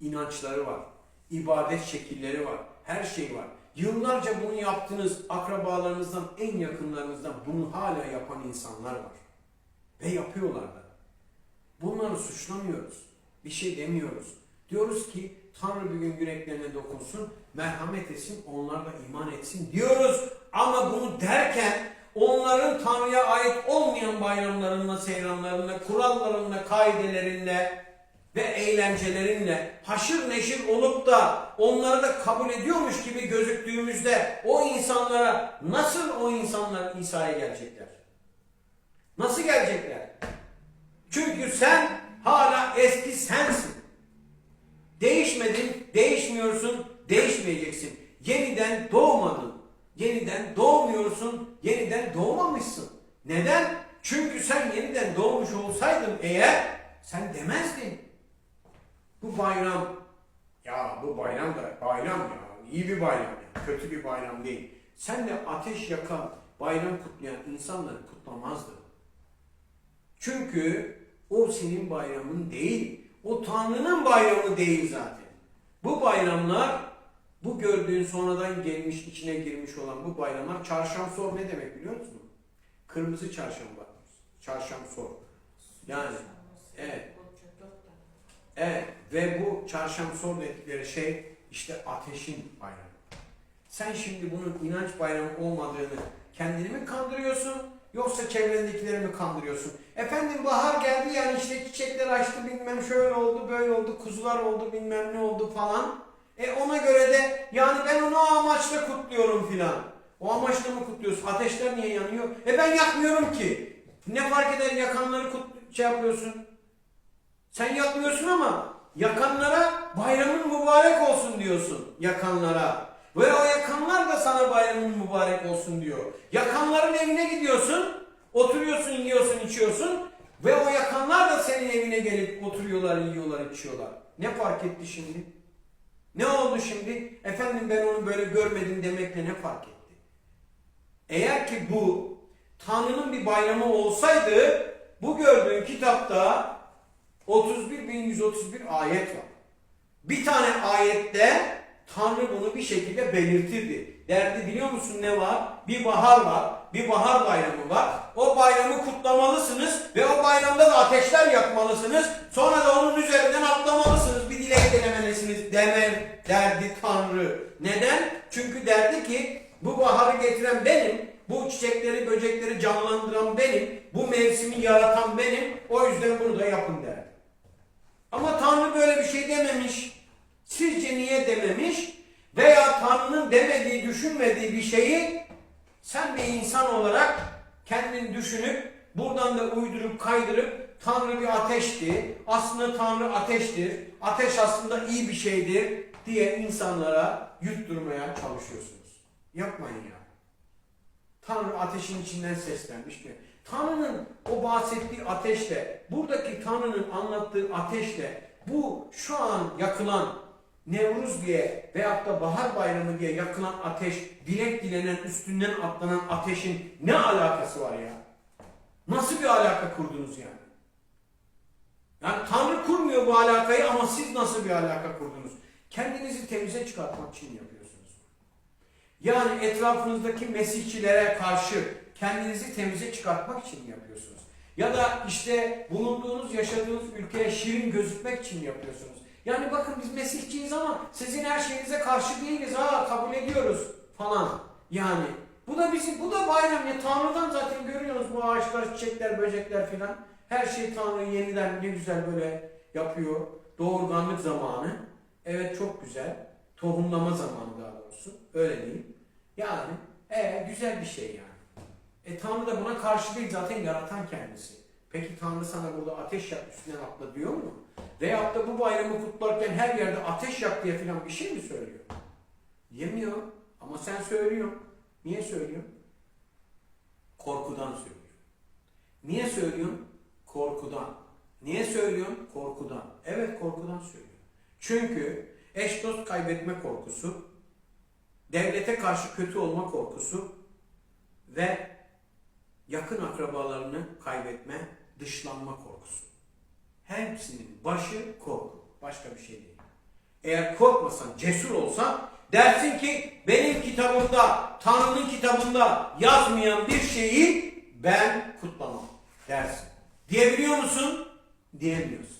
inançları var. ibadet şekilleri var. Her şey var. Yıllarca bunu yaptınız. Akrabalarınızdan, en yakınlarınızdan bunu hala yapan insanlar var. Ve yapıyorlar da. Bunları suçlamıyoruz. Bir şey demiyoruz. Diyoruz ki Tanrı bir gün yüreklerine dokunsun, merhamet etsin, onlar da iman etsin diyoruz. Ama bunu derken onların Tanrı'ya ait olmayan bayramlarına, seyranlarına, kurallarına, kaidelerine ve eğlencelerinle haşır neşir olup da onları da kabul ediyormuş gibi gözüktüğümüzde o insanlara nasıl o insanlar İsa'ya gelecekler? Nasıl gelecekler? Çünkü sen hala eski sensin. Değişmedin, değişmiyorsun, değişmeyeceksin. Yeniden doğmadın. Yeniden doğmuyorsun, yeniden doğmamışsın. Neden? Çünkü sen yeniden doğmuş olsaydın eğer sen demezdin. Bu bayram, ya bu bayram da bayram ya, iyi bir bayram ya, kötü bir bayram değil. Sen de ateş yakan, bayram kutlayan insanları kutlamazdın. Çünkü o senin bayramın değil. O Tanrı'nın bayramı değil zaten. Bu bayramlar, bu gördüğün sonradan gelmiş, içine girmiş olan bu bayramlar, çarşamsor ne demek biliyor musun? Kırmızı çarşamba. Çarşamsor. Yani, evet. Evet ve bu çarşamsor dedikleri şey işte ateşin bayramı. Sen şimdi bunun inanç bayramı olmadığını kendini mi kandırıyorsun yoksa çevrendekileri mi kandırıyorsun? Efendim bahar geldi yani işte çiçekler açtı bilmem şöyle oldu böyle oldu kuzular oldu bilmem ne oldu falan. E ona göre de yani ben onu o amaçla kutluyorum filan. O amaçla mı kutluyorsun? Ateşler niye yanıyor? E ben yakmıyorum ki. Ne fark eder yakanları kut şey yapıyorsun? Sen yakmıyorsun ama yakanlara bayramın mübarek olsun diyorsun yakanlara. Ve o yakanlar da sana bayramın mübarek olsun diyor. Yakanların evine gidiyorsun, oturuyorsun, yiyorsun, içiyorsun ve o yakanlar da senin evine gelip oturuyorlar, yiyorlar, içiyorlar. Ne fark etti şimdi? Ne oldu şimdi? Efendim ben onu böyle görmedim demekle ne fark etti? Eğer ki bu Tanrı'nın bir bayramı olsaydı bu gördüğün kitapta 31.131 ayet var. Bir tane ayette Tanrı bunu bir şekilde belirtirdi. Derdi biliyor musun ne var? Bir bahar var, bir bahar bayramı var. O bayramı kutlamalısınız ve o bayramda da ateşler yakmalısınız. Sonra da onun üzerinden atlamalısınız. Bir dilek dilemelisiniz demem derdi Tanrı. Neden? Çünkü derdi ki bu baharı getiren benim, bu çiçekleri, böcekleri canlandıran benim, bu mevsimi yaratan benim. O yüzden bunu da yapın derdi. Bir şey dememiş. Sizce niye dememiş? Veya Tanrı'nın demediği, düşünmediği bir şeyi sen bir insan olarak kendin düşünüp buradan da uydurup kaydırıp Tanrı bir ateşti. Aslında Tanrı ateştir. Ateş aslında iyi bir şeydir diye insanlara yutturmaya çalışıyorsunuz. Yapmayın ya. Tanrı ateşin içinden seslenmiş mi? Tanrı'nın o bahsettiği ateşle, buradaki Tanrı'nın anlattığı ateşle, bu şu an yakılan Nevruz diye veyahut da Bahar Bayramı diye yakılan ateş, dilek dilenen, üstünden atlanan ateşin ne alakası var ya? Nasıl bir alaka kurdunuz yani? Yani Tanrı kurmuyor bu alakayı ama siz nasıl bir alaka kurdunuz? Kendinizi temize çıkartmak için yapıyorsunuz. Yani etrafınızdaki mesihçilere karşı kendinizi temize çıkartmak için yapıyorsunuz. Ya da işte bulunduğunuz, yaşadığınız ülkeye şirin gözükmek için yapıyorsunuz. Yani bakın biz Mesihçiyiz ama sizin her şeyinize karşı değiliz ha kabul ediyoruz falan. Yani bu da bizim bu da bayram ya Tanrı'dan zaten görüyoruz bu ağaçlar, çiçekler, böcekler filan. Her şey Tanrı yeniden ne güzel böyle yapıyor. Doğurganlık zamanı. Evet çok güzel. Tohumlama zamanı daha doğrusu. Öyle diyeyim. Yani e, güzel bir şey yani. E Tanrı da buna karşı değil zaten yaratan kendisi. Peki Tanrı sana burada ateş yak üstünden atla diyor mu? Veyahut da bu bayramı kutlarken her yerde ateş yak diye falan bir şey mi söylüyor? Yemiyor ama sen söylüyorsun. Niye söylüyorsun? Korkudan söylüyor. Niye söylüyorsun? Korkudan. Niye söylüyorsun? Korkudan. Evet korkudan söylüyor. Çünkü eş dost kaybetme korkusu, devlete karşı kötü olma korkusu ve yakın akrabalarını kaybetme, dışlanma korkusu. Hepsinin başı korku. Başka bir şey değil. Eğer korkmasan, cesur olsan dersin ki benim kitabımda, Tanrı'nın kitabında yazmayan bir şeyi ben kutlamam dersin. Diyebiliyor musun? Diyemiyorsun.